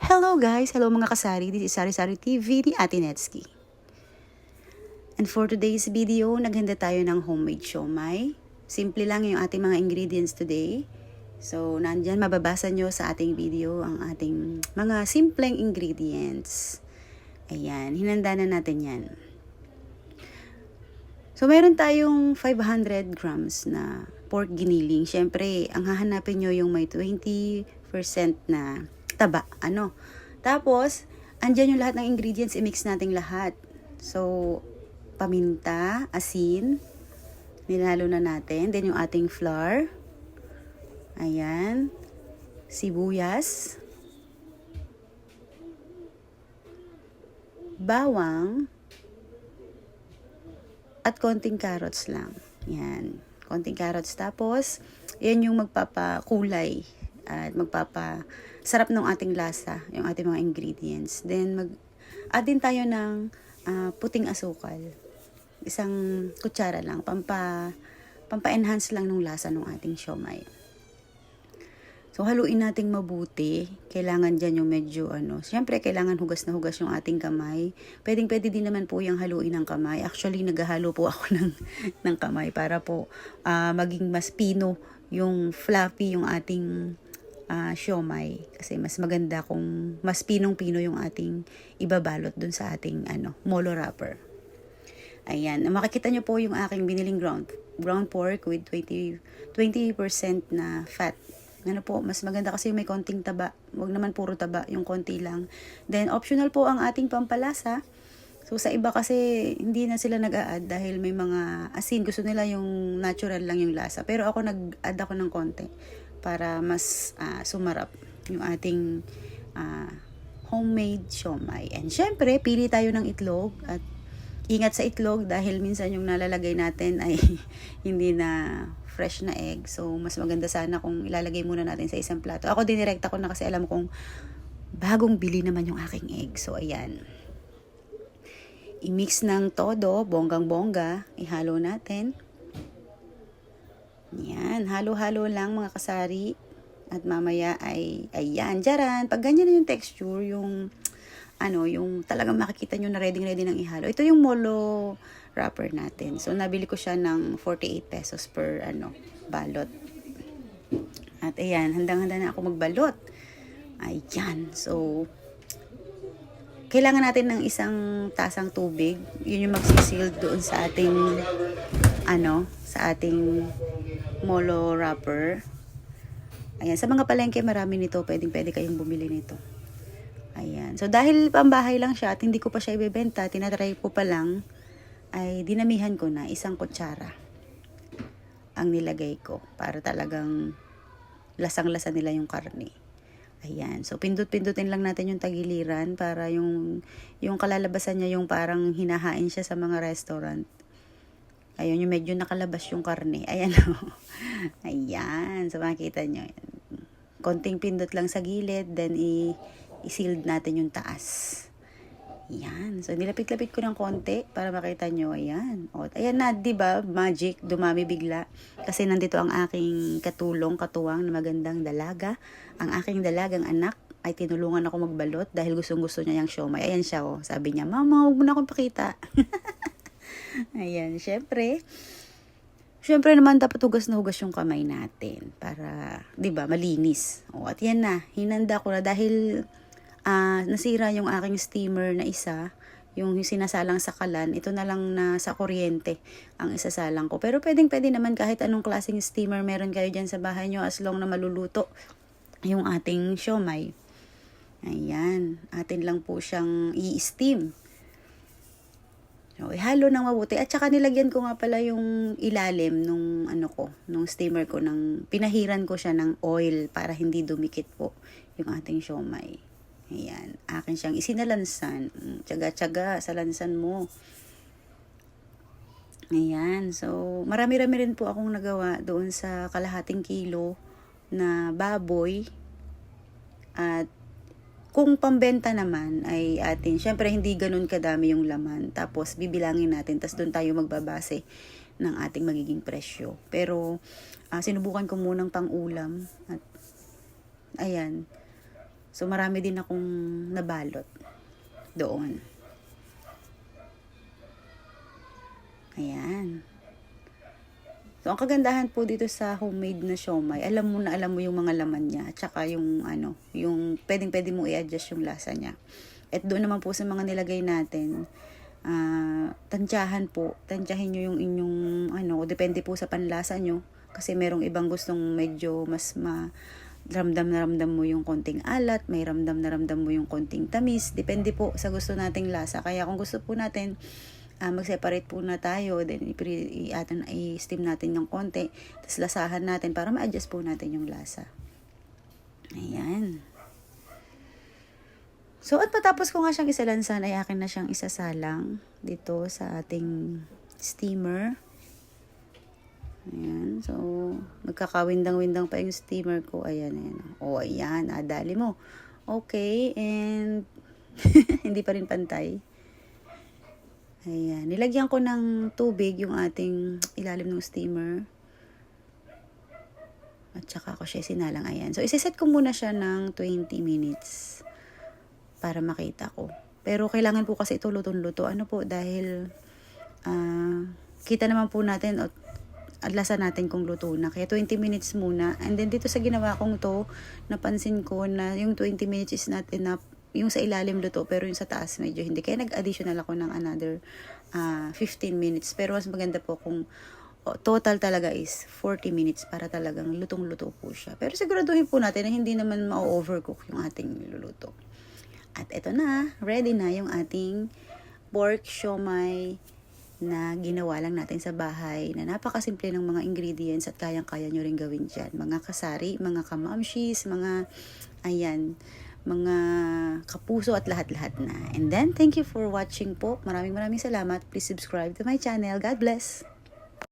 Hello guys! Hello mga kasari! This is Sari Sari TV ni Ate Netsky. And for today's video, naghanda tayo ng homemade siomay. Simple lang yung ating mga ingredients today. So, nandyan mababasa nyo sa ating video ang ating mga simpleng ingredients. Ayan, hinanda na natin yan. So, meron tayong 500 grams na pork giniling. Siyempre, ang hahanapin nyo yung may 20% na taba. Ano? Tapos, andyan yung lahat ng ingredients. I-mix natin lahat. So, paminta, asin, nilalo na natin. Then, yung ating flour. Ayan. Sibuyas. Bawang at konting carrots lang. Yan. Konting carrots. Tapos, yan yung magpapakulay at magpapa sarap ng ating lasa, yung ating mga ingredients. Then, mag add din tayo ng ah, puting asukal. Isang kutsara lang, pampa, pampa-enhance lang ng lasa ng ating siomay. So, haluin nating mabuti. Kailangan dyan yung medyo ano. Siyempre, kailangan hugas na hugas yung ating kamay. Pwedeng pwede din naman po yung haluin ng kamay. Actually, naghahalo po ako ng, ng kamay para po ah, maging mas pino yung fluffy yung ating ah, siomay. Kasi mas maganda kung mas pinong-pino yung ating ibabalot dun sa ating ano, molo wrapper. Ayan. Makikita nyo po yung aking biniling ground, ground pork with 20, 20% na fat. Ano po, mas maganda kasi may konting taba. Huwag naman puro taba, yung konti lang. Then, optional po ang ating pampalasa. So, sa iba kasi, hindi na sila nag-a-add dahil may mga asin. Gusto nila yung natural lang yung lasa. Pero ako, nag-add ako ng konti para mas ah, sumarap yung ating ah, homemade siomay. And syempre, pili tayo ng itlog at ingat sa itlog dahil minsan yung nalalagay natin ay hindi na fresh na egg. So, mas maganda sana kung ilalagay muna natin sa isang plato. Ako dinirekta ko na kasi alam kong bagong bili naman yung aking egg. So, ayan. I-mix ng todo, bonggang-bongga. Ihalo natin. Yan, halo-halo lang mga kasari. At mamaya ay, ayan, jaran. Pag ganyan na yung texture, yung, ano, yung talagang makikita nyo na ready-ready ng ihalo. Ito yung molo wrapper natin. So, nabili ko siya ng 48 pesos per, ano, balot. At ayan, handang-handa na ako magbalot. Ayan, so, kailangan natin ng isang tasang tubig. Yun yung magsisil doon sa ating, ano, sa ating molo wrapper. Ayan, sa mga palengke marami nito, pwedeng pwede kayong bumili nito. Ayan. So dahil pambahay lang siya at hindi ko pa siya ibebenta, tinatry ko pa lang, ay dinamihan ko na isang kutsara ang nilagay ko para talagang lasang-lasa nila yung karne. Ayan. So, pindot-pindutin lang natin yung tagiliran para yung, yung kalalabasan niya yung parang hinahain siya sa mga restaurant. Ayun, yung medyo nakalabas yung karne. Ayan o. Ayan. So, makikita nyo. Konting pindot lang sa gilid, then i- i-sealed natin yung taas. Ayan. So, nilapit-lapit ko ng konti para makita nyo. Ayan. O, ayan na, di ba Magic. Dumami bigla. Kasi nandito ang aking katulong, katuwang na magandang dalaga. Ang aking dalagang anak ay tinulungan ako magbalot dahil gustong-gusto niya yung siomay. Ayan siya, oh. Sabi niya, Mama, huwag mo na akong pakita. Ayan, syempre. Syempre naman dapat hugas na hugas yung kamay natin para, 'di ba, malinis. O at yan na, hinanda ko na dahil ah, nasira yung aking steamer na isa, yung sinasalang sa kalan, ito na lang na sa kuryente ang isasalang ko. Pero pwedeng pwede naman kahit anong klaseng steamer meron kayo dyan sa bahay nyo as long na maluluto yung ating siomay. Ayan, atin lang po siyang i-steam. So, ihalo ng mabuti. At saka nilagyan ko nga pala yung ilalim nung ano ko, nung steamer ko, nang pinahiran ko siya ng oil para hindi dumikit po yung ating siomay. Ayan, akin siyang isinalansan. Mm, Tsaga-tsaga sa lansan mo. Ayan, so marami-rami rin po akong nagawa doon sa kalahating kilo na baboy. At kung pambenta naman ay atin, syempre hindi ganun kadami yung laman. Tapos bibilangin natin, tapos doon tayo magbabase ng ating magiging presyo. Pero ah, sinubukan ko munang pang ulam at ayan, So, marami din akong nabalot doon. Ayan. So, ang kagandahan po dito sa homemade na siomay, alam mo na alam mo yung mga laman niya, at saka yung ano, yung pwedeng pwede mo i-adjust yung lasa niya. At doon naman po sa mga nilagay natin, ah tansyahan po, tansyahin nyo yung inyong, ano, depende po sa panlasa nyo, kasi merong ibang gustong medyo mas ma, ramdam na ramdam mo yung konting alat, may ramdam na ramdam mo yung konting tamis, depende po sa gusto nating lasa. Kaya kung gusto po natin, ah, mag-separate po na tayo, then i-steam natin yung konti, tapos lasahan natin para ma-adjust po natin yung lasa. Ayan. So, at matapos ko nga siyang isalansan, ay akin na siyang isasalang dito sa ating steamer. Ayan. So, magkakawindang-windang pa yung steamer ko. Ayan, ayan. O, ayan. Nadali mo. Okay. And, hindi pa rin pantay. Ayan. Nilagyan ko ng tubig yung ating ilalim ng steamer. At saka ko siya sinalang. Ayan. So, isiset ko muna siya ng 20 minutes para makita ko. Pero kailangan po kasi ito lutong-luto. Ano po, dahil ah, kita naman po natin at adlasan natin kung luto na. Kaya 20 minutes muna. And then dito sa ginawa kong to, napansin ko na yung 20 minutes is not enough. Yung sa ilalim luto, pero yung sa taas medyo hindi. Kaya nag-additional ako ng another ah, 15 minutes. Pero mas maganda po kung oh, total talaga is 40 minutes para talagang lutong-luto po siya. Pero siguraduhin po natin na hindi naman ma-overcook yung ating niluluto. At eto na, ready na yung ating pork siomay na ginawa lang natin sa bahay na napakasimple ng mga ingredients at kayang-kaya nyo rin gawin dyan. Mga kasari, mga kamamshis, mga, ayan, mga kapuso at lahat-lahat na. And then, thank you for watching po. Maraming maraming salamat. Please subscribe to my channel. God bless!